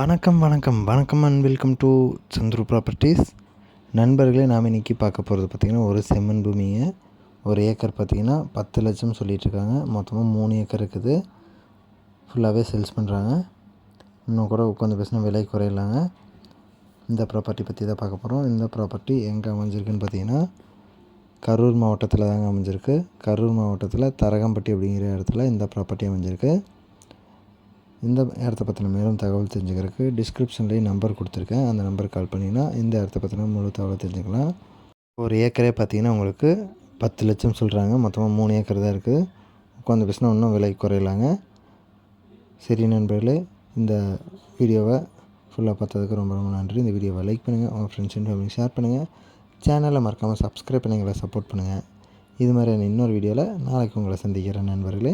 வணக்கம் வணக்கம். வணக்கம் and welcome to Chandru properties நண்பர்களே நாம் இன்றைக்கி பார்க்க போகிறது பார்த்திங்கன்னா ஒரு செம்மண் பூமியை ஒரு ஏக்கர் பார்த்திங்கன்னா பத்து லட்சம் சொல்லிகிட்ருக்காங்க மொத்தமாக மூணு ஏக்கர் இருக்குது. ஃபுல்லாகவே சேல்ஸ் பண்ணுறாங்க இன்னும் கூட உட்காந்து பேசினா விலை குறையலாங்க. இந்த ப்ராப்பர்ட்டி பற்றி தான் பார்க்க போகிறோம் இந்த ப்ராப்பர்ட்டி எங்கே அமைஞ்சிருக்குன்னு பார்த்தீங்கன்னா கரூர் மாவட்டத்தில் தாங்க அமைஞ்சிருக்கு. கரூர் மாவட்டத்தில் தரகம்பட்டி அப்படிங்கிற இடத்துல இந்த ப்ராப்பர்ட்டி அமைஞ்சிருக்கு. இந்த இடத்த பற்றின மேலும் தகவல் தெரிஞ்சுக்கிறதுக்கு டிஸ்கிரிப்ஷன்லேயும் நம்பர் கொடுத்துருக்கேன். அந்த நம்பருக்கு கால் பண்ணிங்கன்னா இந்த இடத்த பற்றின முழு தகவல் தெரிஞ்சுக்கலாம். ஒரு ஏக்கரே பார்த்தீங்கன்னா உங்களுக்கு பத்து லட்சம் சொல்கிறாங்க மொத்தமாக மூணு ஏக்கர் தான் இருக்குது உட்காந்து பேசினா இன்னும் விலை குறையலாங்க. சரி நண்பர்களே இந்த வீடியோவை ஃபுல்லாக பார்த்ததுக்கு ரொம்ப ரொம்ப நன்றி. இந்த வீடியோவை லைக் பண்ணுங்கள் உங்கள் ஃப்ரெண்ட்ஸ் அண்ட் ஃபேமிலி ஷேர் பண்ணுங்கள் சேனலை மறக்காமல் சப்ஸ்கிரைப் பண்ணி எங்களை சப்போர்ட் பண்ணுங்கள் இது மாதிரியான இன்னொரு வீடியோவில் நாளைக்கு உங்களை சந்திக்கிறேன் நண்பர்களே.